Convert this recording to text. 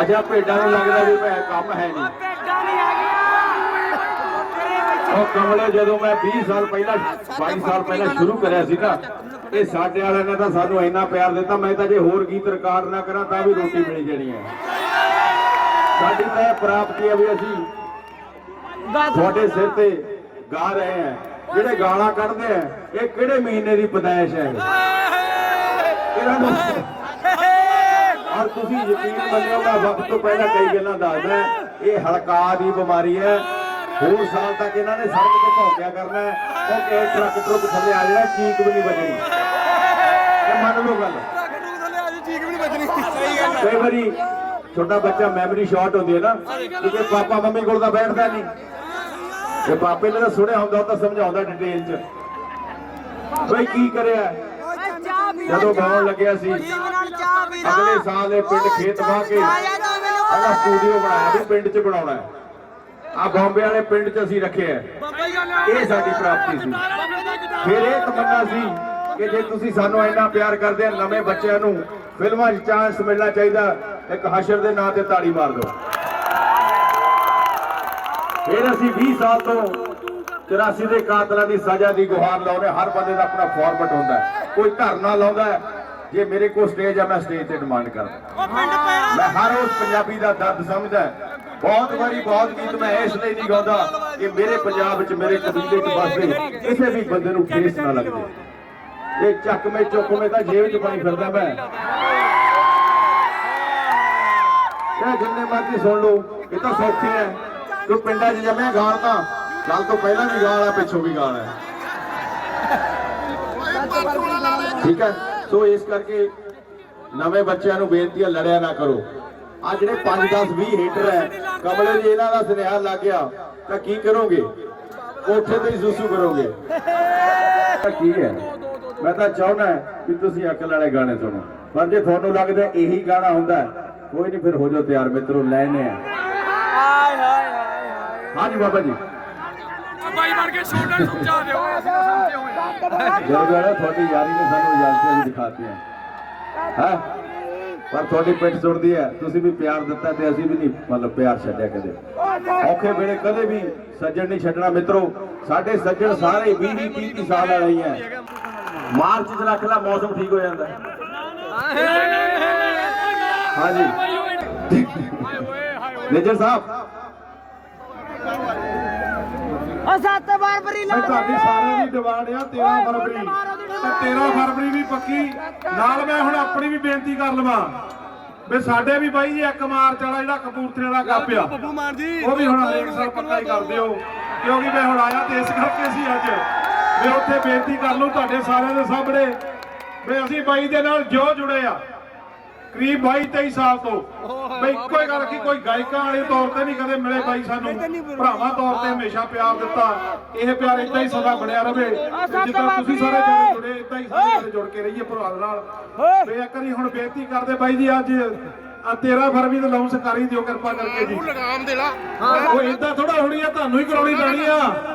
ਅੱਛਾ ਭੇਡਾਂ ਨੂੰ ਲੱਗਦਾ ਵੀ ਭੈ ਕੰਮ ਹੈ ਨਹੀਂ। ਭੇਡਾਂ ਨਹੀਂ ਆ ਗਿਆ ਉਹ ਕਮਲੇ ਜਦੋਂ ਮੈਂ 20 ਸਾਲ ਪਹਿਲਾਂ 22 ਸਾਲ ਪਹਿਲਾਂ ਸ਼ੁਰੂ ਕਰਿਆ ਸੀ ਨਾ ਇਹ ਸਾਡੇ ਵਾਲਿਆਂ ਨੇ ਤਾਂ ਸਾਨੂੰ ਇੰਨਾ ਪਿਆਰ ਦਿੱਤਾ ਮੈਂ ਤਾਂ ਜੇ ਹੋਰ ਗੀਤ ਰਿਕਾਰਡ ਨਾ ਕਰਾਂ ਤਾਂ ਵੀ ਰੋਟੀ ਮਿਲ ਜਾਣੀ ਹੈ। ਸਾਡੀ ਤਾਂ ਇਹ ਪ੍ਰਾਪਤੀ ਹੈ ਵੀ ਅਸੀਂ ਤੁਹਾਡੇ ਸਿਰ ਤੇ ਗਾ ਰਹੇ ਹਾਂ। ਜਿਹੜੇ ਗਾਲਾਂ ਕੱਢਦੇ ਆ ਇਹ ਕਿਹੜੇ ਮਹੀਨੇ ਦੀ ਪਦਾਇਸ਼ ਹੈ? ਇਹਨਾਂ ਨੂੰ ਤੁਸੀਂ ਯਕੀਨ ਮੰਨਿਓ ਮੈਂ ਵਕਤ ਤੋਂ ਪਹਿਲਾਂ ਕਈ ਗੱਲਾਂ ਦੱਸਦਾ ਇਹ ਹਲਕਾ ਦੀ ਬਿਮਾਰੀ ਹੈ। ਹੋਰ ਸਾਲ ਤੱਕ ਇਹਨਾਂ ਨੇ ਸੜਕ ਤੇ ਭੌਂਕਿਆ ਕਰਨਾ ਹੈ ਕਿਉਂਕਿ ਇਹ ਟਰੱਕ ਟਰੁੱਕ ਥੱਲੇ ਆ ਜਿਹੜਾ ਚੀਕ ਵੀ ਨਹੀਂ ਵੱਜਣੀ। ਇਹ ਮੰਨ ਲਓ ਗੱਲ। ਕਈ ਵਾਰੀ ਛੋਟਾ ਬੱਚਾ ਮੈਮਰੀ ਸ਼ਾਰਟ ਹੁੰਦੀ ਹੈ ਨਾ ਕਿਉਂਕਿ ਪਾਪਾ ਮੰਮੀ ਕੋਲ ਤਾਂ ਬੈਠਦਾ ਨਹੀਂ। ਜੇ ਪਾਪੇ ਨੇ ਤਾਂ ਸੁਣਿਆ ਹੁੰਦਾ ਉਹ ਤਾਂ ਸਮਝਾਉਂਦਾ ਡਿਟੇਲ ਚ। ਬਈ ਕੀ ਕਰਿਆ? ਜਦੋਂ ਗਾਉਣ ਲੱਗਿਆ ਸੀ ਅਗਲੇ ਸਾਲ ਇਹ ਪਿੰਡ ਖੇਤ ਵਾਹ ਕੇ ਪਹਿਲਾਂ ਸਟੂਡੀਓ ਬਣਾਇਆ ਵੀ ਪਿੰਡ 'ਚ ਬਣਾਉਣਾ ਹੈ। ਆ ਬੰਬੇ ਵਾਲੇ ਪਿੰਡ 'ਚ ਅਸੀਂ ਰੱਖਿਆ। ਇਹ ਸਾਡੀ ਪ੍ਰਾਪਤੀ ਸੀ। ਫਿਰ ਇਹ ਤਮੰਨਾ ਸੀ ਕਿ ਜੇ ਤੁਸੀਂ ਸਾਨੂੰ ਇੰਨਾ ਪਿਆਰ ਕਰਦੇ ਆ ਨਵੇਂ ਬੱਚਿਆਂ ਨੂੰ ਫਿਲਮਾਂ 'ਚ ਚਾਂਸ ਮਿਲਣਾ ਚਾਹੀਦਾ ਇੱਕ ਹਸ਼ਰ ਦੇ ਨਾਂ ਤੇ ਤਾੜੀ ਮਾਰ ਦਿਓ। ਫਿਰ ਅਸੀਂ 20 ਸਾਲ ਤੋਂ 84 ਦੇ ਕਾਤਲਾਂ ਦੀ ਸਜ਼ਾ ਦੀ ਗੁਹਾਰ ਲਾਉਨੇ ਹਰ ਬੰਦੇ ਦਾ ਆਪਣਾ ਫਾਰਮੈਟ ਹੁੰਦਾ ਹੈ। ਕੋਈ ਧਰਨਾ ਲਾਉਂਦਾ ਜੇ ਮੇਰੇ ਕੋਲ ਸਟੇਜ ਆ ਮੈਂ ਸਟੇਜ ਤੇ ਡਿਮਾਂਡ ਕਰਦਾ। ਮੈਂ ਹਰ ਉਸ ਪੰਜਾਬੀ ਦਾ ਦਰਦ ਸਮਝਦਾ ਬਹੁਤ ਵਾਰੀ ਬਹੁਤ ਗੀਤ ਮੈਂ ਇਸ ਲਈ ਨਹੀਂ ਗਾਉਂਦਾ ਕਿ ਮੇਰੇ ਪੰਜਾਬ ਵਿੱਚ ਮੇਰੇ ਕਬੀਲੇ 'ਚ ਵੱਸਦੇ ਕਿਸੇ ਵੀ ਬੰਦੇ ਨੂੰ ਠੇਸ ਨਾ ਲੱਗੇ ਇਹ ਚੱਕਵੇਂ ਚੁੱਕਵੇਂ ਤਾਂ ਜੇਬ 'ਚ ਪਾਈ ਫਿਰਦਾ ਮੈਂ। ਇਹ ਜਿੰਨੇ ਮਰਜ਼ੀ ਸੁਣ ਲਓ ਇਹ ਤਾਂ ਸੌਖੇ ਹੈ। ਤੂੰ ਪਿੰਡਾਂ 'ਚ ਜੰਮਿਆ ਗਾਣ ਤਾਂ ਗੱਲ ਤੋਂ ਪਹਿਲਾਂ ਵੀ ਗਾਲ ਆ ਪਿੱਛੋਂ ਵੀ ਗਾਲ ਹੈ ਠੀਕ ਹੈ? ਸੋ ਇਸ ਕਰਕੇ ਨਵੇਂ ਬੱਚਿਆਂ ਨੂੰ ਬੇਨਤੀ ਹੈ ਲੜਿਆ ਨਾ ਕਰੋ। ਆ ਜਿਹੜੇ 5 10 20 ਹੀਟਰ ਹੈ ਕਮਲੇ ਜੀ ਇਹਨਾਂ ਦਾ ਸੁਨੇਹਾ ਲੱਗ ਗਿਆ ਤਾਂ ਕੀ ਕਰੋਗੇ? ਕੋਠੇ ਤੇ ਸੁਸੂ ਕਰੋਗੇ। ਤਾਂ ਕੀ ਹੈ? ਮੈਂ ਤਾਂ ਚਾਹੁੰਦਾ ਕਿ ਤੁਸੀਂ ਅਕਲ ਵਾਲੇ ਗਾਣੇ ਸੁਣੋ। ਪਰ ਜੇ ਤੁਹਾਨੂੰ ਲੱਗਦਾ ਇਹੀ ਗਾਣਾ ਹੁੰਦਾ ਕੋਈ ਨਹੀਂ ਫਿਰ ਹੋ ਜਾਓ ਤਿਆਰ ਮਿੱਤਰੋ ਲੈਣੇ ਆ। ਹਾਏ ਹਾਏ ਹਾਏ ਹਾਂਜੀ ਬਾਬਾ ਜੀ। ਬਾਈ ਬਣ ਕੇ ਨੂੰ ਸਮਝਾ ਦਿਓ। ਅਸੀਂ ਜਿਹੜਾ ਤੁਹਾਡੀ ਯਾਰੀ ਨੇ ਸਾਨੂੰ ਇਜਾਜ਼ਤਾਂ ਵੀ ਦਿਖਾਤੀਆਂ। ਹੈ? ਪਰ ਤੁਹਾਡੀ ਪਿੱਠ ਸੁਣਦੀ ਹੈ। ਤੁਸੀਂ ਵੀ ਪਿਆਰ ਦਿੱਤਾ ਤੇ ਅਸੀਂ ਵੀ ਨਹੀਂ ਮਤਲਬ ਪਿਆਰ ਛੱਡਿਆ ਕਦੇ। ਔਖੇ ਵੇਲੇ ਕਦੇ ਵੀ ਸੱਜਣ ਨਹੀਂ ਛੱਡਣਾ। ਮਿੱਤਰੋ ਸਾਡੇ ਸੱਜਣ ਸਾਰੇ 20 20 30 30 ਸਾਲ ਵਾਲੇ ਹੀ ਮਾਰਚ ਚ ਰੱਖ ਲਾ ਮੌਸਮ ਠੀਕ ਹੋ ਜਾਂਦਾ। ਹਾਂਜੀ। ਮੇਜਰ ਸਾਹਿਬ ਉਹ ਸੱਤ ਵਾਰ ਬਰੀ ਲਾ ਮੈਂ ਤੁਹਾਡੀ ਸਾਰਿਆਂ ਦੀ ਡਿਮਾਂਡ ਆ 13 ਫਰਵਰੀ। ਤੇ 13 ਫਰਵਰੀ ਵੀ ਪੱਕੀ। ਨਾਲ ਮੈਂ ਹੁਣ ਆਪਣੀ ਵੀ ਬੇਨਤੀ ਕਰ ਲਵਾਂ ਵੀ ਸਾਡੇ ਵੀ ਬਾਈ ਜੀ ਇੱਕ ਮਾਰਚ ਵਾਲਾ ਜਿਹੜਾ ਕਪੂਰਥਲੇ ਵਾਲਾ ਕੱਪ ਆ ਬੱਬੂ ਮਾਨ ਜੀ। ਉਹ ਵੀ ਹੁਣ ਹਰੇਕ ਸਾਲ ਪੱਕਾ ਹੀ ਕਰ ਦਿਓ। ਕਿਉਂਕਿ ਮੈਂ ਹੁਣ ਆਇਆ ਤੇ ਇਸ ਕਰਕੇ ਸੀ ਅੱਜ ਵੀ ਉੱਥੇ ਬੇਨਤੀ ਕਰ ਲਓ ਤੁਹਾਡੇ ਸਾਰਿਆਂ ਦੇ ਸਾਹਮਣੇ ਵੀ ਅਸੀਂ ਬਾਈ ਦੇ ਨਾਲ ਜੋ ਜੁੜੇ ਆ ਕਰੀਬ 22 23 ਸਾਲ ਤੋਂ। ਵੀ ਇੱਕੋ ਹੀ ਗੱਲ ਕਿ ਕੋਈ ਗਾਇਕਾਂ ਵਾਲੇ ਤੌਰ ਤੇ ਨਹੀਂ ਕਦੇ ਮਿਲੇ ਬਾਈ ਸਾਨੂੰ। ਭਰਾਵਾਂ ਤੌਰ ਤੇ ਹਮੇਸ਼ਾ ਪਿਆਰ ਦਿੱਤਾ। ਇਹ ਪਿਆਰ ਇਦਾਂ ਹੀ ਸਦਾ ਬਣਿਆ ਰਵੇ ਜਿੱਦਾਂ ਤੁਸੀਂ ਸਾਰੇ ਜਣੇ ਜੁੜੇ ਇਦਾਂ ਹੀ ਸਾਰੇ ਜੁੜ ਕੇ ਰਹੀਏ ਭਰਾ ਦੇ ਨਾਲ ਵੀ ਇੱਕ ਵਾਰੀ ਹੁਣ ਬੇਨਤੀ ਕਰਦੇ ਬਾਈ ਜੀ ਅੱਜ ਆ 13 ਫਰਵਰੀ ਨੂੰ ਲਾਉਂਸ ਕਰ ਦਿਓ ਕਿਰਪਾ ਕਰਕੇ ਜੀ। ਲਗਾਮ ਦੇ ਲਾ। ਉਹ ਇਦਾਂ ਥੋੜਾ ਹੋਣੀ ਆ ਤੁਹਾਨੂੰ ਹੀ ਕਰਾਉਣੀ ਪੈਣੀ ਆ।